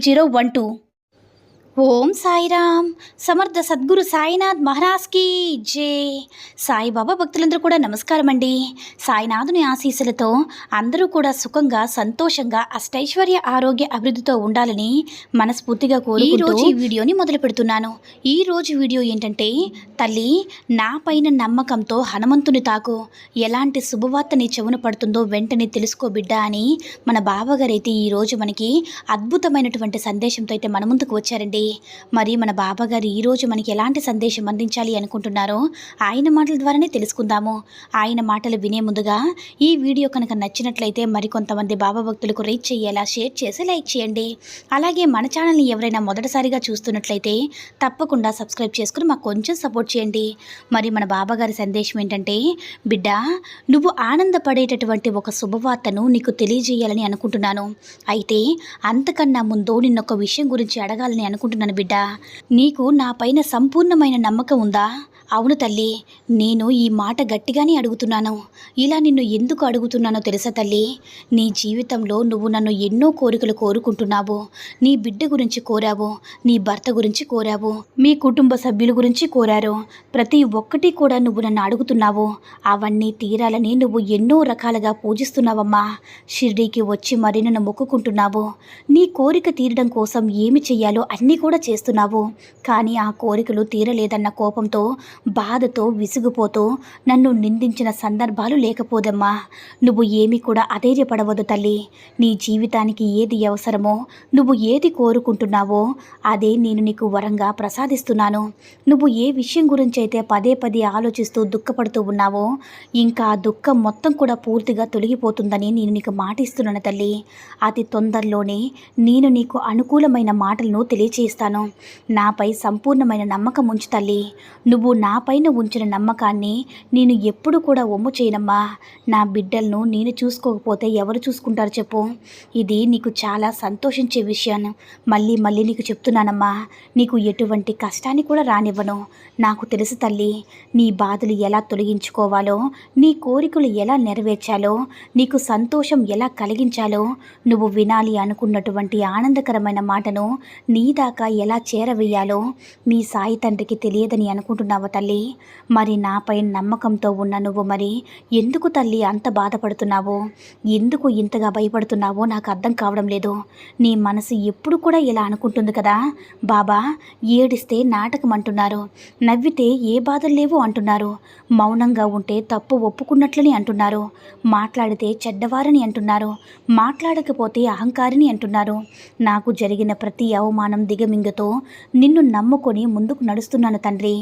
zero one two Om Sairam. సమర్థ సద్గురు సాయినాథ్ మహారాజ్కి జే. సాయిబాబా భక్తులందరూ కూడా నమస్కారం అండి సాయినాథుని ఆశీస్సులతో అందరూ కూడా సుఖంగా సంతోషంగా అష్టైశ్వర్య ఆరోగ్య అభివృద్ధితో ఉండాలని మనస్ఫూర్తిగా కోరుకుంటూ ఈ రోజు ఈ వీడియోని మొదలు పెడుతున్నాను. ఈ రోజు వీడియో ఏంటంటే తల్లి నా పైన నమ్మకంతో హనుమంతుని తాకు. ఎలాంటి శుభవార్త నీ చెవున పడుతుందో వెంటనే తెలుసుకో బిడ్డ అని మన బావగారైతే ఈరోజు మనకి అద్భుతమైనటువంటి సందేశంతో అయితే మన ముందుకు వచ్చారండి. మరి మన బాబాగారు ఈరోజు మనకి ఎలాంటి సందేశం అందించాలి అనుకుంటున్నారో ఆయన మాటల ద్వారానే తెలుసుకుందాము. ఆయన మాటలు వినే ముందుగా ఈ వీడియో కనుక నచ్చినట్లయితే మరికొంతమంది బాబా భక్తులకు రీచ్ చేయేలా షేర్ చేసి లైక్ చేయండి. అలాగే మన ఛానల్ని ఎవరైనా మొదటిసారిగా చూస్తున్నట్లయితే తప్పకుండా సబ్స్క్రైబ్ చేసుకుని మాకు కొంచెం సపోర్ట్ చేయండి. మరి మన బాబాగారి సందేశం ఏంటంటే బిడ్డ నువ్వు ఆనందపడేటటువంటి ఒక శుభవార్తను నీకు తెలియజేయాలని అనుకుంటున్నాను. అయితే అంతకన్నా ముందు నిన్నొక విషయం గురించి అడగాలని అనుకుంటున్నాను. బిడ్డ. నీకు నా పైన సంపూర్ణమైన నమ్మకం ఉందా? అవును తల్లి నేను ఈ మాట గట్టిగానే అడుగుతున్నాను. ఇలా నిన్ను ఎందుకు అడుగుతున్నానో తెలుసా తల్లి? నీ జీవితంలో నువ్వు నన్ను ఎన్నో కోరికలు కోరుకుంటున్నావు. నీ బిడ్డ గురించి కోరావు నీ భర్త గురించి కోరావు మీ కుటుంబ సభ్యుల గురించి కోరారు. ప్రతి ఒక్కటి కూడా నువ్వు నన్ను అడుగుతున్నావు. అవన్నీ తీరాలని నువ్వు ఎన్నో రకాలుగా పూజిస్తున్నావమ్మా. షిర్డీకి వచ్చి మరి నన్ను మొక్కుకుంటున్నావు. నీ కోరిక తీరడం కోసం ఏమి చెయ్యాలో అన్నీ కూడా చేస్తున్నావు. కానీ ఆ కోరికలు తీరలేదన్న కోపంతో బాధతో విసిగిపోతూ నన్ను నిందించిన సందర్భాలు లేకపోదమ్మా. నువ్వు ఏమీ కూడా అధైర్యపడవద్దు తల్లి. నీ జీవితానికి ఏది అవసరమో నువ్వు ఏది కోరుకుంటున్నావో అదే నేను నీకు వరంగా ప్రసాదిస్తున్నాను. నువ్వు ఏ విషయం గురించి అయితే పదే పదే ఆలోచిస్తూ దుఃఖపడుతూ ఉన్నావో ఇంకా ఆ దుఃఖం మొత్తం కూడా పూర్తిగా తొలగిపోతుందని నేను నీకు మాటిస్తున్నాను తల్లి. అతి తొందరలోనే నేను నీకు అనుకూలమైన మాటలను తెలియచేస్తాను. నాపై సంపూర్ణమైన నమ్మకం ఉంచు తల్లి. నువ్వు నా పైన ఉంచిన నమ్మకాన్ని నేను ఎప్పుడు కూడా ఒమ్ము చేయనమ్మా. నా బిడ్డలను నేను చూసుకోకపోతే ఎవరు చూసుకుంటారు చెప్పు. ఇది నీకు చాలా సంతోషించే విషయాన్ని మళ్ళీ మళ్ళీ నీకు చెప్తున్నానమ్మా. నీకు ఎటువంటి కష్టాన్ని కూడా రానివ్వను. నాకు తెలుసు తల్లి నీ బాధలు ఎలా తొలగించుకోవాలో నీ కోరికలు ఎలా నెరవేర్చాలో నీకు సంతోషం ఎలా కలిగించాలో నువ్వు వినాలి అనుకున్నటువంటి ఆనందకరమైన మాటను నీ దాకా ఎలా చేరవేయాలో మీ సాయి తండ్రికి తెలియదని అనుకుంటున్నావా తల్లి మరి నాపై నమ్మకంతో ఉన్న నువ్వు మరి ఎందుకు తల్లి అంత బాధపడుతున్నావో? ఎందుకు ఇంతగా భయపడుతున్నావో నాకు అర్థం కావడం లేదు. నీ మనసు ఎప్పుడు కూడా ఇలా అనుకుంటుంది కదా? బాబా ఏడిస్తే నాటకం అంటున్నారు. నవ్వితే ఏ బాధలు లేవు అంటున్నారు. మౌనంగా ఉంటే తప్పు ఒప్పుకున్నట్లని అంటున్నారు. మాట్లాడితే చెడ్డవారని అంటున్నారు. మాట్లాడకపోతే అహంకారిని అంటున్నారు. నాకు జరిగిన ప్రతి అవమానం దిగమింగతో నిన్ను నమ్ముకొని ముందుకు నడుస్తున్నాను తండ్రి.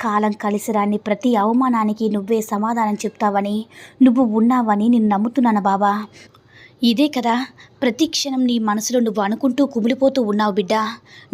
కాలం కలిసిరాని ప్రతి అవమానానికి నువ్వే సమాధానం చెప్తావని నువ్వు ఉన్నావని నేను నమ్ముతున్నాను బాబా. ఇదే కదా ప్రతి క్షణం నీ మనసులో నువ్వు అనుకుంటూ కుమిలిపోతూ ఉన్నావు బిడ్డ.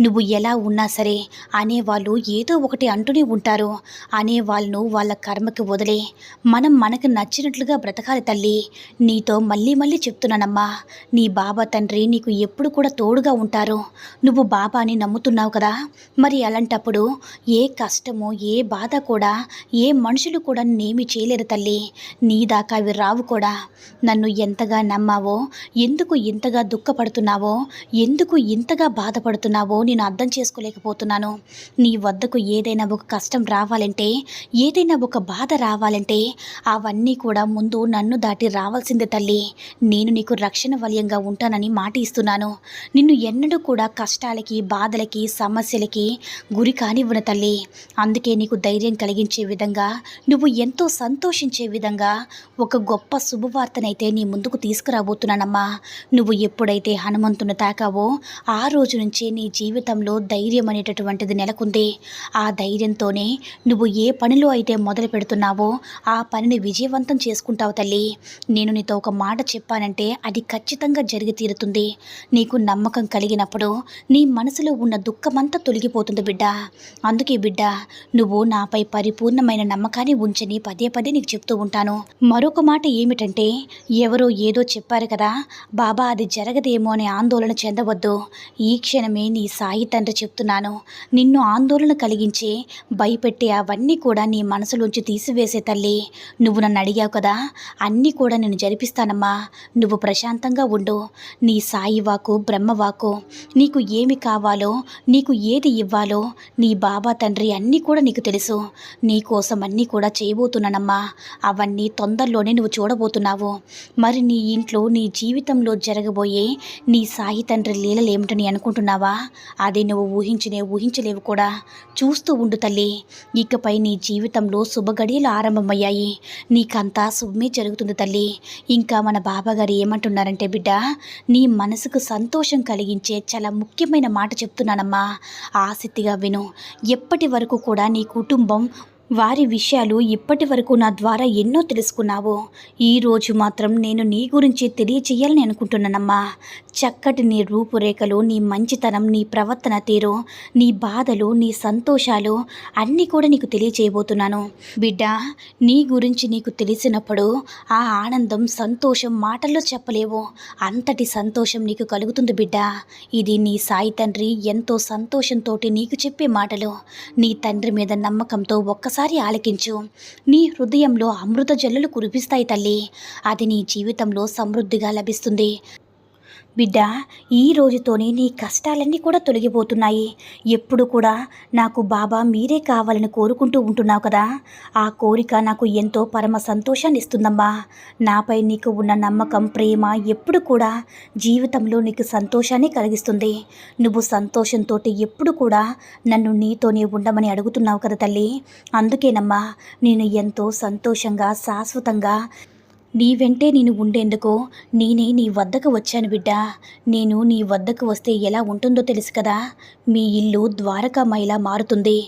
నువ్వు ఎలా ఉన్నా సరే అనేవాళ్ళు ఏదో ఒకటి అంటూనే ఉంటారు. అనేవాళ్ళను వాళ్ళ కర్మకి వదిలే. మనం మనకు నచ్చినట్లుగా బ్రతకాలి తల్లి. నీతో మళ్ళీ మళ్ళీ చెప్తున్నానమ్మా. నీ బాబా తండ్రి నీకు ఎప్పుడు కూడా తోడుగా ఉంటారు. నువ్వు బాబాని నమ్ముతున్నావు కదా. మరి అలాంటప్పుడు ఏ కష్టము ఏ బాధ కూడా ఏ మనుషులు కూడా నేమి చేయలేరు తల్లి. నీ దాకా అవి రావు కూడా. నన్ను ఎంతగా నమ్మావో ఎందుకు ఇంతగా దుఃఖపడుతున్నావో ఎందుకు ఇంతగా బాధపడుతున్నావో నేను అర్థం చేసుకోలేకపోతున్నాను. నీ వద్దకు ఏదైనా ఒక కష్టం రావాలంటే ఏదైనా ఒక బాధ రావాలంటే అవన్నీ కూడా ముందు నన్ను దాటి రావాల్సిందే తల్లి. నేను నీకు రక్షణ వలయంగా ఉంటానని మాట ఇస్తున్నాను. నిన్ను ఎన్నడూ కూడా కష్టాలకి బాధలకి సమస్యలకి గురి కానివ్వను తల్లి. అందుకే నీకు ధైర్యం కలిగించే విధంగా నువ్వు ఎంతో సంతోషించే విధంగా ఒక గొప్ప శుభవార్తనైతే నీ ముందుకు తీసుకురాబోతున్నానమ్మా. నువ్వు నువ్వు ఎప్పుడైతే హనుమంతుని తాకావో ఆ రోజు నుంచే నీ జీవితంలో ధైర్యం అనేటటువంటిది నెలకొంది. ఆ ధైర్యంతోనే నువ్వు ఏ పనిలో అయితే మొదలు పెడుతున్నావో ఆ పనిని విజయవంతం చేసుకుంటావు తల్లి. నేను నీతో ఒక మాట చెప్పానంటే అది ఖచ్చితంగా జరిగి తీరుతుంది. నీకు నమ్మకం కలిగినప్పుడు నీ మనసులో ఉన్న దుఃఖమంతా తొలగిపోతుంది బిడ్డ. అందుకే బిడ్డ నువ్వు నాపై పరిపూర్ణమైన నమ్మకాన్ని ఉంచని పదే పదే నీకు చెప్తూ ఉంటాను. మరొక మాట ఏమిటంటే ఎవరో ఏదో చెప్పారు కదా బాబా అది జరగదేమో అనే ఆందోళన చెందవద్దు. ఈ క్షణమే నీ సాయి తండ్రి చెప్తున్నాను. నిన్ను ఆందోళన కలిగించే భయపెట్టే అవన్నీ కూడా నీ మనసులోంచి తీసివేసే తల్లి. నువ్వు నన్ను అడిగావు కదా అన్నీ కూడా నేను జరిపిస్తానమ్మా. నువ్వు ప్రశాంతంగా ఉండు. నీ సాయి వాకు బ్రహ్మవాకు నీకు ఏమి కావాలో నీకు ఏది ఇవ్వాలో నీ బాబా తండ్రి అన్నీ కూడా నీకు తెలుసు. నీ కోసం అన్నీ కూడా చేయబోతున్నానమ్మా. అవన్నీ తొందరలోనే నువ్వు చూడబోతున్నావు. మరి నీ ఇంట్లో నీ జీవితంలో జరగ జరగబోయే నీ సాయి తండ్రి లీలలేమిటని అనుకుంటున్నావా? అది నువ్వు ఊహించినే ఊహించలేవు కూడా. చూస్తూ ఉండు తల్లి. ఇకపై నీ జీవితంలో శుభగడియలు ఆరంభమయ్యాయి. నీకంతా శుభమే జరుగుతుంది తల్లి. ఇంకా మన బాబాగారు ఏమంటున్నారంటే బిడ్డ నీ మనసుకు సంతోషం కలిగించే చాలా ముఖ్యమైన మాట చెప్తున్నానమ్మా. ఆసక్తిగా విను. ఎప్పటి వరకు కూడా నీ కుటుంబం వారి విషయాలు ఇప్పటి వరకు నా ద్వారా ఎన్నో తెలుసుకున్నావు. ఈరోజు మాత్రం నేను నీ గురించి తెలియచేయాలని అనుకుంటున్నానమ్మా. చక్కటి నీ రూపురేఖలు నీ మంచితనం నీ ప్రవర్తన తీరు నీ బాధలు నీ సంతోషాలు అన్నీ కూడా నీకు తెలియచేయబోతున్నాను. బిడ్డ నీ గురించి నీకు తెలిసినప్పుడు ఆ ఆనందం సంతోషం మాటల్లో చెప్పలేవు. అంతటి సంతోషం నీకు కలుగుతుంది బిడ్డ. ఇది నీ సాయి తండ్రి ఎంతో సంతోషంతో నీకు చెప్పే మాటలు. నీ తండ్రి మీద నమ్మకంతో ఒక్కసారి ఆలకించు. నీ హృదయంలో అమృత జల్లులు కురిపిస్తాయి తల్లి. అది నీ జీవితంలో సమృద్ధిగా లభిస్తుంది. బిడ్డ ఈ రోజుతోనే నీ కష్టాలన్నీ కూడా తొలగిపోతున్నాయి. ఎప్పుడు కూడా నాకు బాబా మీరే కావాలని కోరుకుంటూ ఉంటున్నావు కదా. ఆ కోరిక నాకు ఎంతో పరమ సంతోషాన్ని ఇస్తుందమ్మా. నాపై నీకు ఉన్న నమ్మకం ప్రేమ ఎప్పుడు కూడా జీవితంలో నీకు సంతోషాన్ని కలిగిస్తుంది. నువ్వు సంతోషంతో ఎప్పుడు కూడా నన్ను నీతోనే ఉండమని అడుగుతున్నావు కదా తల్లి. అందుకేనమ్మా నేను ఎంతో సంతోషంగా శాశ్వతంగా నీ వెంటే నేను ఉండేందుకు నేనే నీ వద్దకు వచ్చాను బిడ్డ. నేను నీ వద్దకు వస్తే ఎలా ఉంటుందో తెలుసు కదా. మీ ఇల్లు ద్వారకామయిలా మారుతుంది.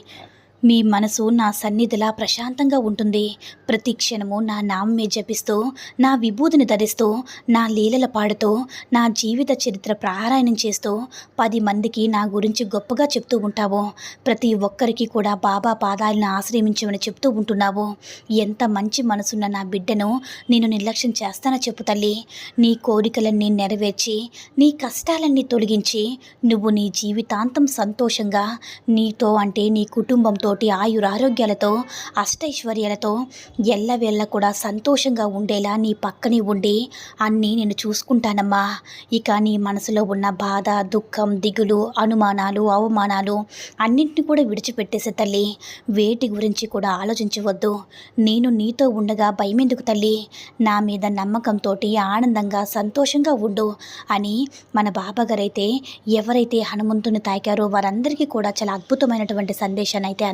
మీ మనసు నా సన్నిధిలా ప్రశాంతంగా ఉంటుంది. ప్రతి క్షణము నా నామే జపిస్తూ నా విభూతిని ధరిస్తూ నా లీలల పాడుతూ నా జీవిత చరిత్ర ప్రారాయణం చేస్తూ పది మందికి నా గురించి గొప్పగా చెప్తూ ఉంటావు. ప్రతి ఒక్కరికి కూడా బాబా పాదాలను ఆశ్రయించమని చెప్తూ ఉంటున్నావు. ఎంత మంచి మనసున్న నా బిడ్డను నేను నిర్లక్ష్యం చేస్తానో చెప్పు తల్లి. నీ కోరికలన్నీ నెరవేర్చి నీ కష్టాలన్నీ తొలగించి నువ్వు నీ జీవితాంతం సంతోషంగా నీతో అంటే నీ కుటుంబంతో ఆయురారోగ్యాలతో అష్టైశ్వర్యాలతో ఎల్లవేళ్ళ కూడా సంతోషంగా ఉండేలా నీ పక్కనే ఉండి అన్నీ నేను చూసుకుంటానమ్మా. ఇక నీ మనసులో ఉన్న బాధ దుఃఖం దిగులు అనుమానాలు అవమానాలు అన్నింటినీ కూడా విడిచిపెట్టేసే తల్లి వేటి గురించి కూడా ఆలోచించవద్దు. నేను నీతో ఉండగా భయమెందుకు తల్లి? నా మీద నమ్మకంతో ఆనందంగా సంతోషంగా ఉండు అని మన బాబాగారైతే ఎవరైతే హనుమంతుని తాకారో వారందరికీ కూడా చాలా అద్భుతమైనటువంటి సందేశాన్ని అయితే